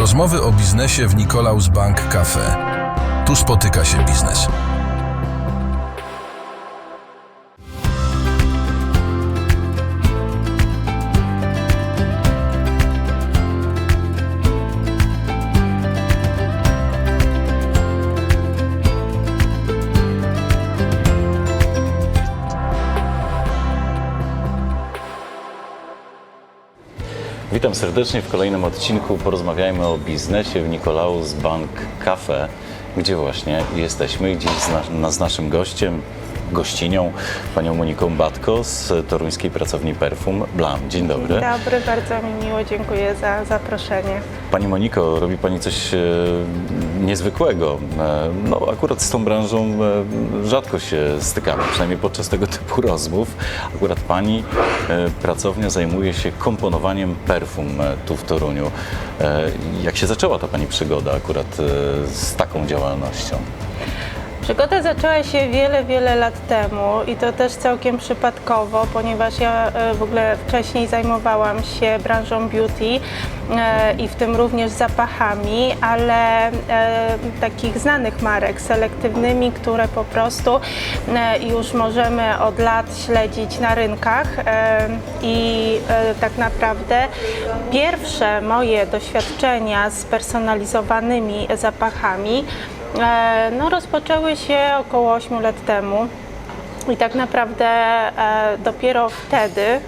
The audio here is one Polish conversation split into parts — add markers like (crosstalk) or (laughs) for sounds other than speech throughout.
Rozmowy o biznesie w Nikolaus Bank Cafe. Tu spotyka się biznes. Witam serdecznie w kolejnym odcinku. Porozmawiajmy o biznesie w Nikolaus Bank Cafe, gdzie właśnie jesteśmy. Dziś na, z naszym gościem, gościnią, panią Moniką Batko z toruńskiej pracowni Perfum Blam. Dzień dobry. Dzień dobry, bardzo mi miło, dziękuję za zaproszenie. Pani Moniko, robi Pani coś e, niezwykłego. E, no, akurat z tą branżą e, rzadko się stykamy, przynajmniej podczas tego typu rozmów. Akurat Pani pracownia zajmuje się komponowaniem perfum tu w Toruniu. Jak się zaczęła ta Pani przygoda akurat z taką działalnością? Przygoda zaczęła się wiele, wiele lat temu i to też całkiem przypadkowo, ponieważ ja e, w ogóle wcześniej zajmowałam się branżą beauty e, i w tym również zapachami, ale e, takich znanych marek selektywnymi, które po prostu już możemy od lat śledzić na rynkach i tak naprawdę pierwsze moje doświadczenia z personalizowanymi zapachami No, rozpoczęły się około 8 lat temu i tak naprawdę e, dopiero wtedy e,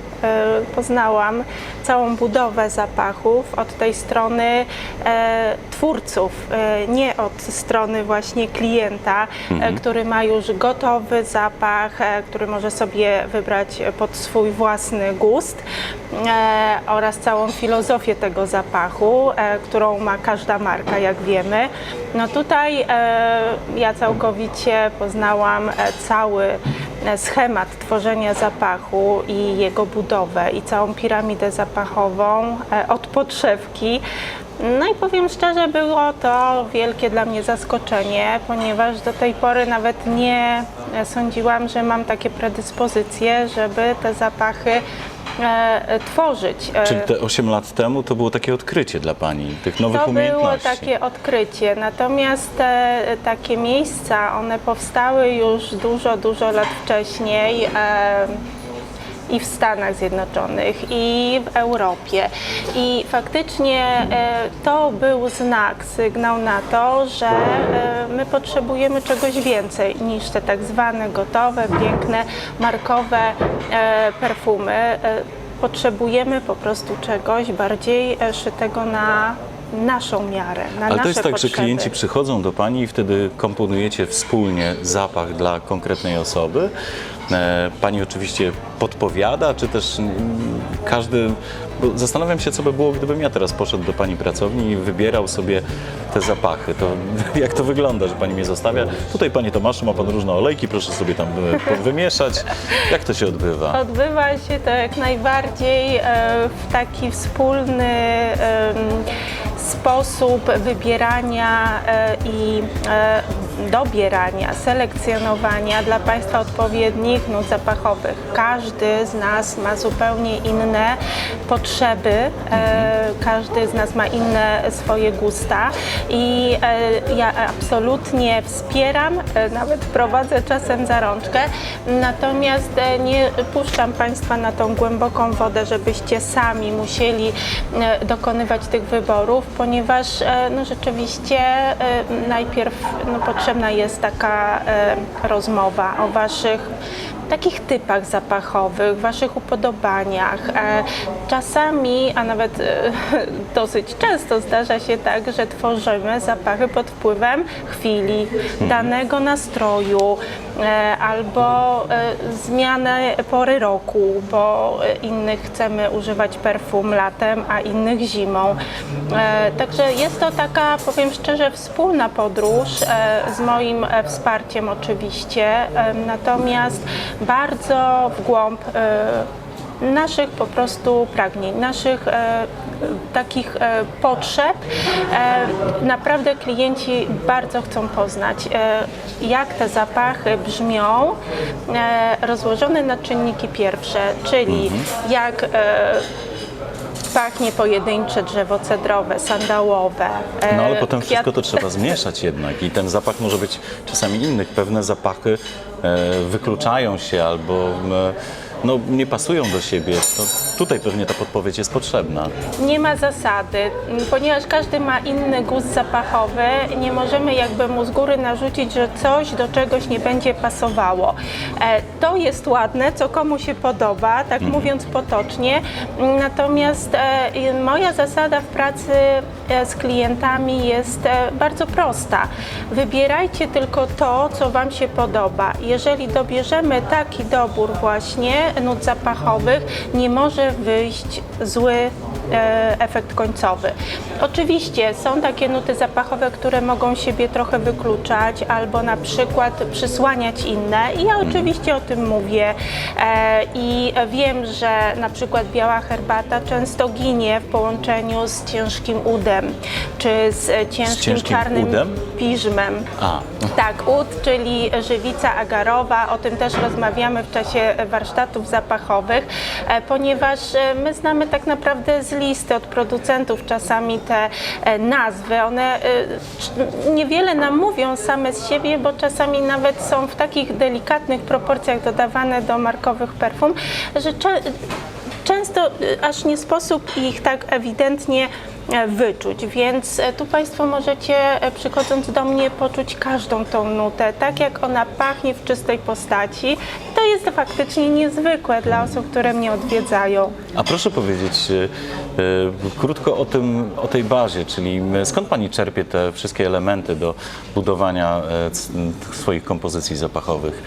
poznałam całą budowę zapachów od tej strony e, twórców, e, nie od strony właśnie klienta, e, który ma już gotowy zapach, e, który może sobie wybrać pod swój własny gust e, oraz całą filozofię tego zapachu, e, którą ma każda marka, jak wiemy. No tutaj e, ja całkowicie poznałam e, cały e, schemat tworzenia zapachu i jego budowę i całą piramidę zapachową e, od podszewki. No i powiem szczerze, było to wielkie dla mnie zaskoczenie, ponieważ do tej pory nawet nie e, sądziłam, że mam takie predyspozycje, żeby te zapachy e, tworzyć. E, Czyli te 8 lat temu to było takie odkrycie dla Pani, tych nowych to było umiejętności. takie odkrycie, natomiast te takie miejsca, one powstały już dużo, dużo lat wcześniej. E, i w Stanach Zjednoczonych, i w Europie. I faktycznie e, to był znak, sygnał na to, że e, my potrzebujemy czegoś więcej niż te tak zwane gotowe, piękne, markowe e, perfumy. Potrzebujemy po prostu czegoś bardziej szytego na naszą miarę, na Ale nasze to jest tak, potrzeby. że klienci przychodzą do Pani i wtedy komponujecie wspólnie zapach dla konkretnej osoby. E, Pani oczywiście podpowiada, czy też mm, każdy. Bo zastanawiam się, co by było, gdybym ja teraz poszedł do Pani pracowni i wybierał sobie te zapachy. To (laughs) jak to wygląda, że Pani mnie zostawia? Tutaj Panie Tomaszu, ma Pan różne olejki, proszę sobie tam e, wymieszać. Jak to się odbywa? Odbywa się to jak najbardziej e, w taki wspólny sposób wybierania e, i e, dobierania, selekcjonowania dla Państwa odpowiednich nut zapachowych. Każdy z nas ma zupełnie inne potrzeby, e, każdy z nas ma inne swoje gusta i e, ja absolutnie wspieram, e, nawet prowadzę czasem za rączkę, natomiast nie puszczam Państwa na tą głęboką wodę, żebyście sami musieli dokonywać tych wyborów, ponieważ no, rzeczywiście najpierw no, potrzebna jest taka rozmowa o Waszych takich typach zapachowych, waszych upodobaniach. E, Czasami, a nawet e, (laughs) dosyć często zdarza się tak, że tworzymy zapachy pod wpływem chwili, danego nastroju albo e, zmiany pory roku, bo e, innych chcemy używać perfum latem, a innych zimą. E, Także jest to taka, powiem szczerze, wspólna podróż e, z moim e, wsparciem oczywiście, e, natomiast bardzo w głąb e, naszych po prostu pragnień, naszych e, takich e, potrzeb. E, naprawdę klienci bardzo chcą poznać, e, jak te zapachy brzmią, e, rozłożone na czynniki pierwsze, czyli jak e, pachnie pojedyncze drzewo cedrowe, sandałowe. e, No ale potem kwiat- wszystko to trzeba zmieszać jednak i ten zapach może być czasami inny. Pewne zapachy e, wykluczają się albo no, nie pasują do siebie. To tutaj pewnie ta podpowiedź jest potrzebna. Nie ma zasady, ponieważ każdy ma inny gust zapachowy, nie możemy jakby mu z góry narzucić, że coś do czegoś nie będzie pasowało. E, To jest ładne, co komu się podoba, tak mówiąc potocznie, natomiast e, moja zasada w pracy e, z klientami jest bardzo prosta. Wybierajcie tylko to, co Wam się podoba. Jeżeli dobierzemy taki dobór właśnie nut zapachowych, nie może wyjść zły e, efekt końcowy. Oczywiście są takie nuty zapachowe, które mogą siebie trochę wykluczać albo na przykład przysłaniać inne i ja oczywiście o tym mówię e, i wiem, że na przykład biała herbata często ginie w połączeniu z ciężkim udem czy z e, ciężkim, ciężkim czarnym udem? Piżmem. A, Tak, ud, czyli żywica agarowa, o tym też rozmawiamy w czasie warsztatów zapachowych, e, ponieważ e, my znamy tak naprawdę z listy od producentów czasami te e, nazwy. One niewiele nam mówią same z siebie, bo czasami nawet są w takich delikatnych proporcjach dodawane do markowych perfum, że często y, aż nie sposób ich tak ewidentnie e, wyczuć, więc e, tu Państwo możecie e, przychodząc do mnie poczuć każdą tą nutę, tak jak ona pachnie w czystej postaci. To jest faktycznie niezwykłe dla osób, które mnie odwiedzają. a proszę powiedzieć krótko o, tym, o tej bazie, czyli skąd Pani czerpie te wszystkie elementy do budowania swoich kompozycji zapachowych?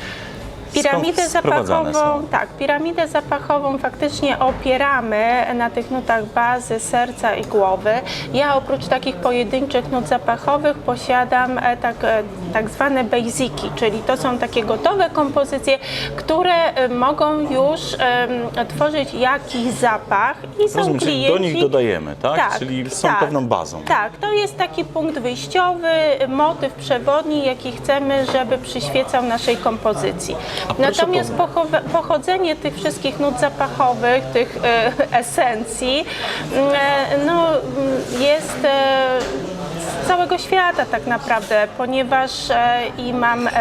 Piramidę zapachową, tak, piramidę zapachową faktycznie opieramy na tych nutach bazy, serca i głowy. Ja oprócz takich pojedynczych nut zapachowych posiadam e, tak, e, tak zwane basiki, czyli to są takie gotowe kompozycje, które e, mogą już em, tworzyć jakiś zapach i są Rozumiem, czyli klienci... do nich dodajemy, tak? Czyli są tak. pewną bazą. Tak, to jest taki punkt wyjściowy, motyw przewodni, jaki chcemy, żeby przyświecał naszej kompozycji. Natomiast pochodzenie tych wszystkich nut zapachowych, tych e, esencji, e, no, mm, jest e, całego świata tak naprawdę, ponieważ e, i mam e,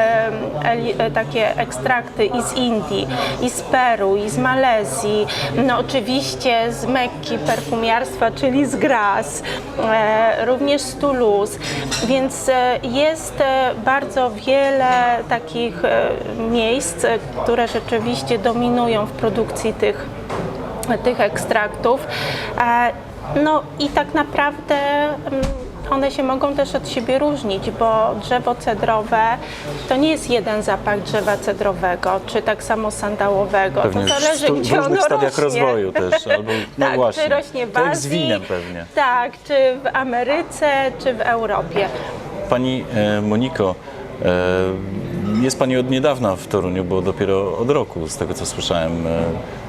e, takie ekstrakty i z Indii, i z Peru, i z Malezji, no oczywiście z Mekki perfumiarstwa, czyli z Gras, również z Toulouse, więc jest bardzo wiele takich miejsc, które rzeczywiście dominują w produkcji tych tych ekstraktów. No i tak naprawdę mm, one się mogą też od siebie różnić, bo drzewo cedrowe to nie jest jeden zapach drzewa cedrowego, czy tak samo sandałowego. Pewnie to zależy, w gdzie ono różnych stadiach rośnie. rozwoju też, (laughs) albo no tak, właśnie. czy rośnie w Tak jak z Azji, winem pewnie. Tak, czy w Ameryce, czy w Europie. Pani e, Moniko, e, jest Pani od niedawna w Toruniu, bo dopiero od roku, z tego co słyszałem. E,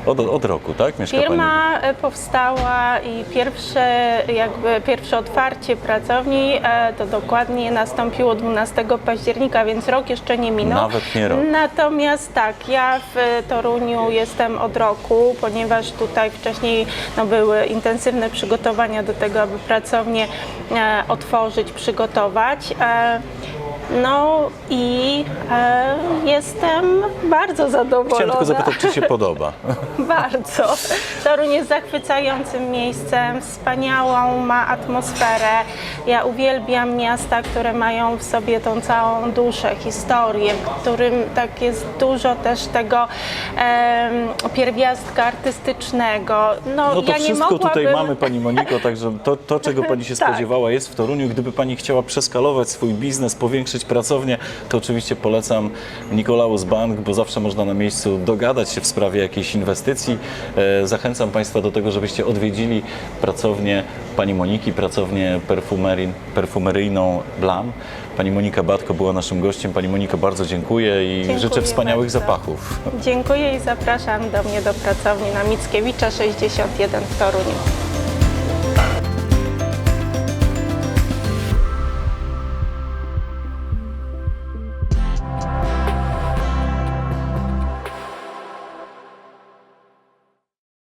od, od roku, tak? Mieszka Pani. Firma e, powstała i pierwsze, jakby pierwsze otwarcie pracowni e, to dokładnie nastąpiło 12 października, więc rok jeszcze nie minął. Nawet nie rok. Natomiast tak, ja w Toruniu jestem od roku, ponieważ tutaj wcześniej no, były intensywne przygotowania do tego, aby pracownię otworzyć, przygotować. E, no i e, jestem bardzo zadowolona. Chciałem tylko zapytać, czy się (laughs) podoba. Bardzo. Toruń jest zachwycającym miejscem, wspaniałą ma atmosferę. Ja uwielbiam miasta, które mają w sobie tą całą duszę, historię, w którym tak jest dużo też tego em, pierwiastka artystycznego. No, No to ja wszystko mogłabym... tutaj mamy, Pani Moniko, także to, to, czego Pani się (laughs) Tak. spodziewała jest w Toruniu. Gdyby Pani chciała przeskalować swój biznes, powiększyć pracownię, to oczywiście polecam Nikolaus Bank, bo zawsze można na miejscu dogadać się w sprawie jakiejś inwestycji. E, Zachęcam Państwa do tego, żebyście odwiedzili pracownię Pani Moniki, pracownię perfumeryjną Blam. Pani Monika Batko była naszym gościem. Pani Moniko, bardzo dziękuję i Dziękuję życzę wspaniałych bardzo. zapachów. Dziękuję i zapraszam do mnie do pracowni na Mickiewicza 61 w Toruniu.